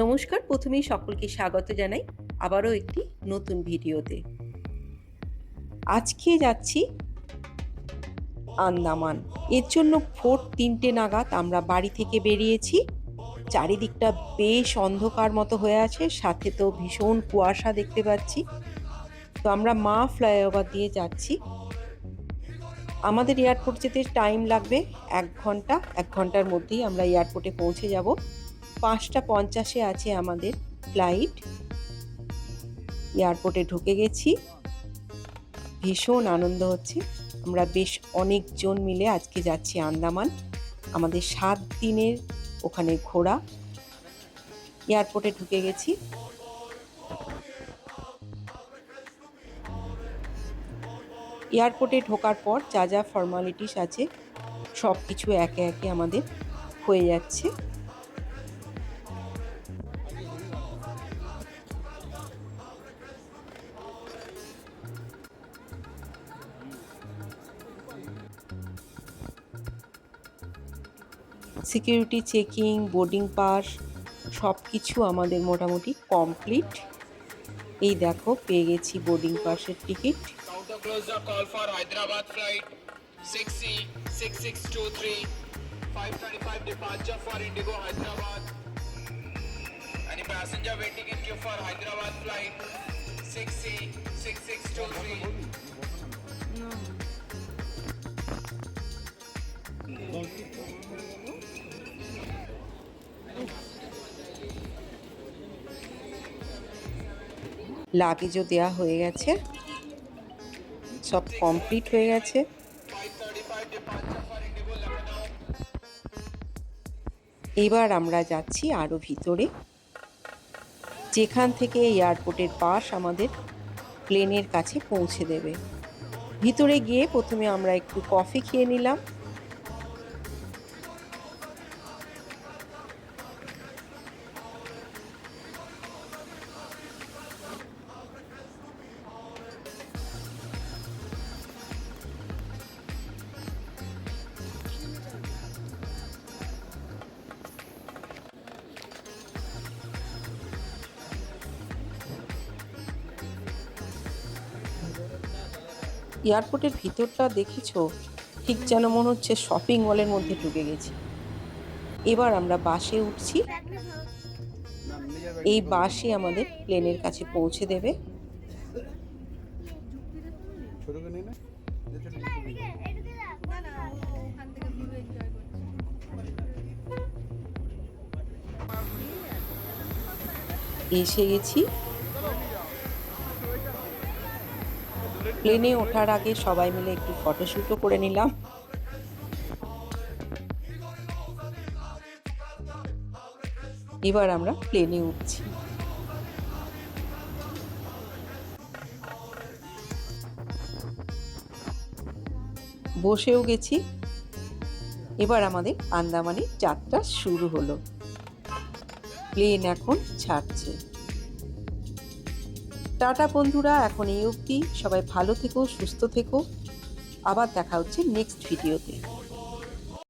নমস্কার, প্রথমেই সকলকে স্বাগত জানাই আবারও একটি নতুন ভিডিওতে। আজকে যাচ্ছি আন্দামান। এর জন্য ভোর তিনটে নাগাদ আমরা বাড়ি থেকে বেরিয়েছি। চারিদিকটা বেশ অন্ধকার মতো হয়ে আছে, সাথে তো ভীষণ কুয়াশা দেখতে পাচ্ছি। তো আমরা মা ফ্লাইওভার দিয়ে যাচ্ছি। আমাদের এয়ারপোর্ট যেতে টাইম লাগবে, এক ঘণ্টা, এক ঘণ্টার মধ্যেই আমরা এয়ারপোর্টে পৌঁছে যাব। পাঁচটা পঞ্চাশে আছে আমাদের ফ্লাইট। এয়ারপোর্টে ঢুকে গেছি। ভীষণ আনন্দ হচ্ছে। আমরা বেশ অনেকজন মিলে আজকে যাচ্ছি আন্দামান। আমাদের সাত দিনের ওখানে ঘোরা। এয়ারপোর্টে ঢুকে গেছি। এয়ারপোর্টে ঢোকার পর যা যা ফর্মালিটিস আছে সব কিছু একে একে আমাদের হয়ে যাচ্ছে। সিকিউরিটি চেকিং, বোর্ডিং পাস, সব কিছু আমাদের মোটামুটি কমপ্লিট। এই দেখো, পেয়ে গেছি বোর্ডিং পাসের ticket. Passenger waiting in queue for Hyderabad flight 6C6623. লাগেজও দেওয়া হয়ে গেছে। সব কমপ্লিট হয়ে গেছে। 535 departure for Indigo Lucknow. এবার আমরা যাচ্ছি আরও ভিতরে। যেখান থেকে এয়ারপোর্টের বাস আমাদের প্লেনের কাছে পৌঁছে দেবে। ভিতরে গিয়ে প্রথমে আমরা একটু কফি খেয়ে নিলাম। এয়ারপোর্টের ভিতরটা দেখেছ? ঠিক যেন মনে হচ্ছে শপিং মলের মধ্যে ঢুকে গেছি। এবার আমরা বাসে উঠছি। এই বাসই আমাদের প্লেনের কাছে পৌঁছে দেবে। এসে গেছি। প্লেনে ওঠার আগে সবাই মিলে একটু ফটোশ্যুটও করে নিলাম। এবার আমরা প্লেনে উঠছি। বসেও গেছি। এবার আমাদের আন্দামানের যাত্রা শুরু হলো। প্লেন এখন ছাড়ছে। টাটা বন্ধুরা, এখন এই অবধি। সবাই ভালো থেকো, সুস্থ থেকো। আবার দেখা হচ্ছে নেক্সট ভিডিওতে